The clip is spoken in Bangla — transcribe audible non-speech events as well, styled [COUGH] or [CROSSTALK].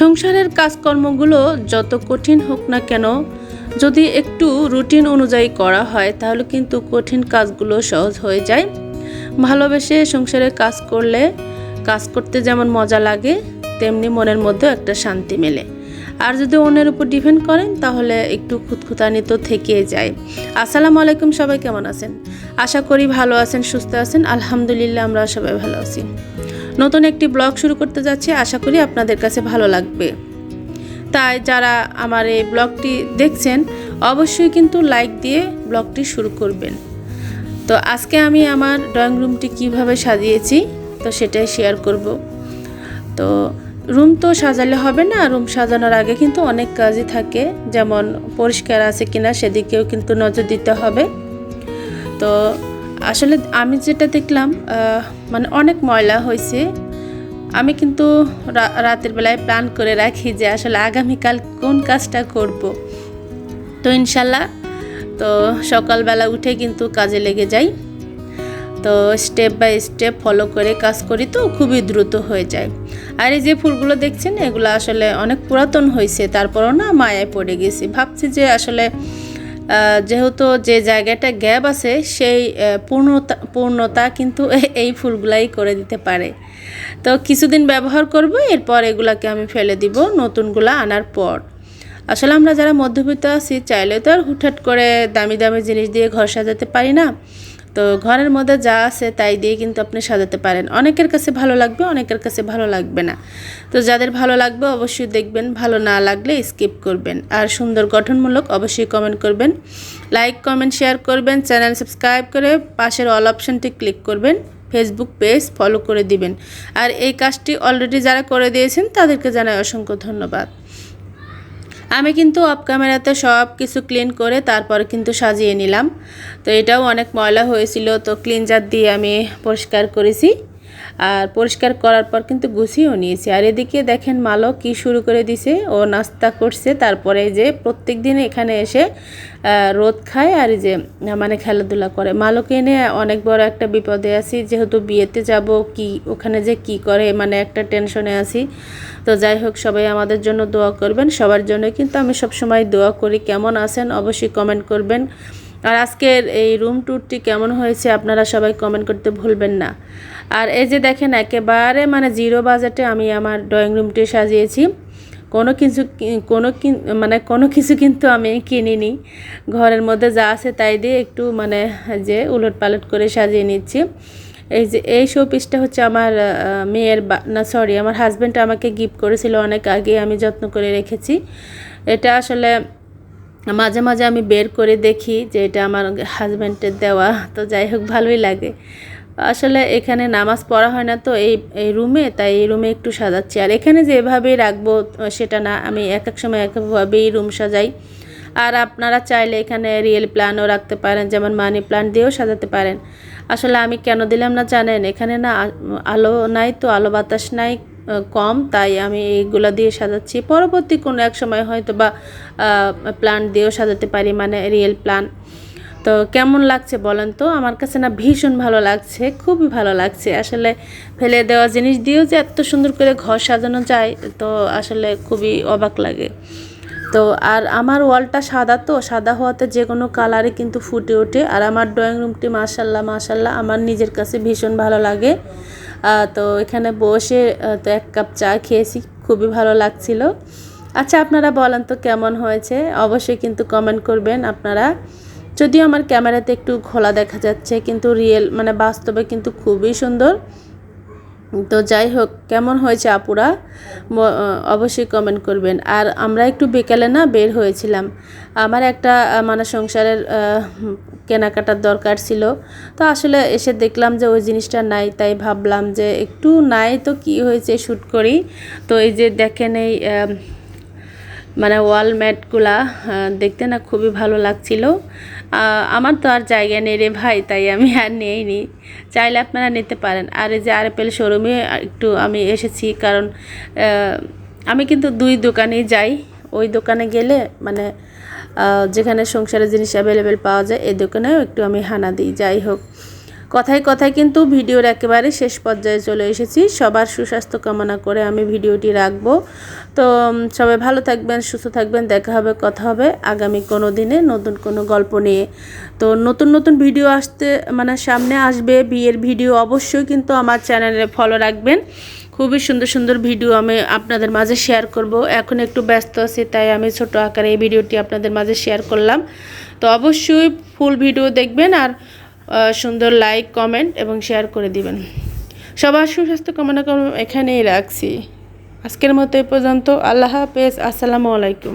সংসারের কাজকর্মগুলো যত কঠিন হোক না কেন, যদি একটু রুটিন অনুযায়ী করা হয়, তাহলে কিন্তু কঠিন কাজগুলো সহজ হয়ে যায়। ভালোবেসে সংসারের কাজ করলে, কাজ করতে যেমন মজা লাগে, তেমনি মনের মধ্যেও একটা শান্তি মেলে। আর যদি অন্যের উপর ডিপেন্ড করেন, তাহলে একটু খুঁতখুতানি তো থেকেই যায়। আসসালামু আলাইকুম সবাই, কেমন আছেন? আশা করি ভালো আছেন, সুস্থ আছেন। আলহামদুলিল্লাহ, আমরা সবাই ভালো আছি। নতুন একটি ব্লগ শুরু করতে যাচ্ছি, আশা করি আপনাদের কাছে ভালো লাগবে। তাই যারা আমার এই ব্লগটি দেখছেন, অবশ্যই কিন্তু লাইক দিয়ে ব্লগটি শুরু করবেন। তো আজকে আমি আমার ড্রয়িং রুমটি কীভাবে সাজিয়েছি, তো সেটাই শেয়ার করব। তো রুম তো সাজালে হবে না রুম সাজানোর আগে কিন্তু অনেক কাজই থাকে, যেমন পরিষ্কার আছে কিনা সেদিকেও কিন্তু নজর দিতে হবে। তো আসলে আমি যেটা দেখলাম মানে অনেক ময়লা হয়েছে। আমি কিন্তু রাতের বেলায় প্ল্যান করে রাখি যে আসলে আগামীকাল কোন কাজটা করব। তো ইনশাল্লাহ, তো সকালবেলা উঠে কিন্তু কাজে লেগে যাই। তো স্টেপ বাই স্টেপ ফলো করে কাজ করি তো খুবই দ্রুত হয়ে যায়। আর এই যে ফুলগুলো দেখছেন, এগুলো আসলে অনেক পুরাতন হয়েছে, তারপরও না মায়ায় পড়ে গেছি। ভাবছি যে আসলে যেহেতু যে জায়গাটা গ্যাপ আছে, সেই পূর্ণতা পূর্ণতা কিন্তু [LAUGHS] এই ফুলগুলাই করে দিতে পারে। তো কিছুদিন ব্যবহার করব, এরপর এগুলাকে আমি ফেলে দিব নতুনগুলো আনার পর। আসলে আমরা যারা মধ্যবিত্ত আছি, চাইলে তো আর হুটহাট করে দামি দামি জিনিস দিয়ে ঘর সাজাতে পারি না। তো ঘরের মধ্যে যা আছে তাই দিয়ে কিন্তু আপনি সাজাতে পারেন। অনেকের কাছে ভালো লাগবে, অনেকের কাছে ভালো লাগবে না। তো যাদের ভালো লাগবে অবশ্যই দেখবেন, ভালো না লাগলে স্কিপ করবেন। আর সুন্দর গঠনমূলক অবশ্যই কমেন্ট করবেন। লাইক কমেন্ট শেয়ার করবেন চ্যানেল সাবস্ক্রাইব করে পাশের অল অপশনটি ক্লিক করবেন ফেসবুক পেজ ফলো করে দিবেন। আর এই কাজটি অলরেডি যারা করে দিয়েছেন, তাদেরকে জানাই অসংখ্য ধন্যবাদ। আমি কিন্তু অফ ক্যামেরাতে সব কিছু ক্লিন করে তারপর কিন্তু সাজিয়ে নিলাম। তো এটাও অনেক ময়লা হয়েছিল, তো ক্লিনজার দিয়ে আমি পরিষ্কার করেছি। আর পরিষ্কার করার পর কিন্তু গুছিয়েও নিয়েছি। আর এদিকে দেখেন মালো কি শুরু করে দিছে, ও নাস্তা করছে, তারপরে যে প্রত্যেক দিন এখানে এসে রোদ খায় আর যে মানে খেলাধুলা করে। মালোকে এনে অনেক বড় একটা বিপদে আছি, যেহেতু বিয়েতে যাব, কি, ওখানে যে কি করে মানে একটা টেনশনে আছি। তো যাই হোক, সবাই আমাদের জন্য দোয়া করবেন। সবার জন্য কিন্তু আমি সবসময় দোয়া করি। কেমন আছেন, অবশ্যই কমেন্ট করবেন। আর আজকের এই রুম ট্যুরটি কেমন হয়েছে আপনারা সবাই কমেন্ট করতে ভুলবেন না। আর এই যে দেখেন, একেবারে মানে জিরো বাজেটে আমি আমার ড্রয়িং রুমটি সাজিয়েছি। কোনো কিছু কোনো মানে কোনো কিছু কিন্তু আমি কিনিনি। ঘরের মধ্যে যা আছে তাই দিয়ে একটু মানে যে উলট পালট করে সাজিয়ে নিচ্ছি। এই যে, এই শো পিসটা হচ্ছে আমার মেয়ের না সরি আমার হাজব্যান্ড আমাকে গিফট করেছিল অনেক আগে, আমি যত্ন করে রেখেছি। এটা আসলে মাঝে মাঝে আমি বের করে দেখি যে এটা আমার হাজব্যান্ডের দেওয়া, তো যাই হোক, ভালোই লাগে। আসলে এখানে নামাজ পড়া হয় না তো, এই এই রুমে, তাই এই রুমে একটু সাজাচ্ছি। আর এখানে যে এভাবেই রাখব, সেটা না, আমি এক এক সময় একভাবেই রুম সাজাই। আর আপনারা চাইলে এখানে রিয়েল প্ল্যানও রাখতে পারেন, যেমন মানি প্ল্যান্ট দিয়েও সাজাতে পারেন। আসলে আমি কেন দিলাম না জানেন? এখানে না আলো নাই তো, আলো বাতাস নাই। কম, তাই আমি এইগুলো দিয়ে সাজাচ্ছি। পরবর্তী কোনো এক সময় হয়তো বা প্ল্যান্ট দিয়েও সাজাতে পারি মানে রিয়েল প্ল্যান তো কেমন লাগছে বলেন তো? আমার কাছে না ভীষণ ভালো লাগছে, খুবই ভালো লাগছে। আসলে ফেলে দেওয়া জিনিস দিয়েও যে এত সুন্দর করে ঘর সাজানো যায়, তো আসলে খুবই অবাক লাগে। তো আর আমার ওয়ালটা সাদা তো, সাদা হওয়াতে যে কোনো কালারে কিন্তু ফুটে ওঠে। আর আমার ড্রয়িং রুমটি মাশাল্লাহ মাশাল্লাহ, আমার নিজের কাছে ভীষণ ভালো লাগে। তো এখানে বসে তো এক কাপ চা খেয়েছি, খুবই ভালো লাগছিল। আচ্ছা আপনারা বলেন তো কেমন হয়েছে? অবশ্যই কিন্তু কমেন্ট করবেন আপনারা। যদিও আমার ক্যামেরাতে একটু খোলা দেখা যাচ্ছে, কিন্তু রিয়েল মানে বাস্তবে কিন্তু খুবই সুন্দর। তো যাই হোক, কেমন হয়েছে আপুরা? অবশ্যই কমেন্ট করবেন। আর আমরা একটু বিকেলে না বের হয়েছিলাম। আমার একটা মানে সংসারের কেনাকাটার দরকার ছিল। তো আসলে এসে দেখলাম যে ওই জিনিসটা নাই, তাই ভাবলাম যে একটু নাই তো কি হয়েছে শ্যুট করি। তো এই যে দেখেন এই মানে ওয়াল ম্যাটগুলা দেখতে না খুবই ভালো লাগছিল। আমার তো আর জায়গা নেই রে ভাই, তাই আমি আর নেইনি। চাইলে আপনারা নিতে পারেন। আর এই যে আরএপেল শোরুমে একটু আমি এসেছি, কারণ আমি কিন্তু দুই দোকানেই যাই। ওই দোকানে গেলে মানে যেখানে সংসারের জিনিস অ্যাভেলেবেল পাওয়া যায়, এই দোকানেও একটু আমি হানা দিই, যাই হোক। কথায় কথায় কিন্তু ভিডিওর একেবারে শেষ পর্যায়ে চলে এসেছি। সবার সুস্বাস্থ্য কামনা করে আমি ভিডিওটি রাখব। তো সবাই ভালো থাকবেন, সুস্থ থাকবেন, দেখা হবে, কথা হবে। আগামী কোনো দিনে নতুন কোনো গল্প নিয়ে। তো, নতুন নতুন ভিডিও আসতে মানে সামনে আসবে, বিয়ের ভিডিও অবশ্যই কিন্তু আমার চ্যানেলে ফলো রাখবেন। খুবই সুন্দর সুন্দর ভিডিও আমি আপনাদের মাঝে শেয়ার করব। এখন একটু ব্যস্ত আছি, তাই আমি ছোট আকারে এই ভিডিওটি আপনাদের মাঝে শেয়ার করলাম। তো অবশ্যই ফুল ভিডিও দেখবেন আর সুন্দর লাইক কমেন্ট এবং শেয়ার করে দিবেন। সবার সুস্বাস্থ্য কামনা এখানেই রাখছি। আজকের মতো এ পর্যন্ত। আল্লাহ হাফেজ। আসসালামু আলাইকুম।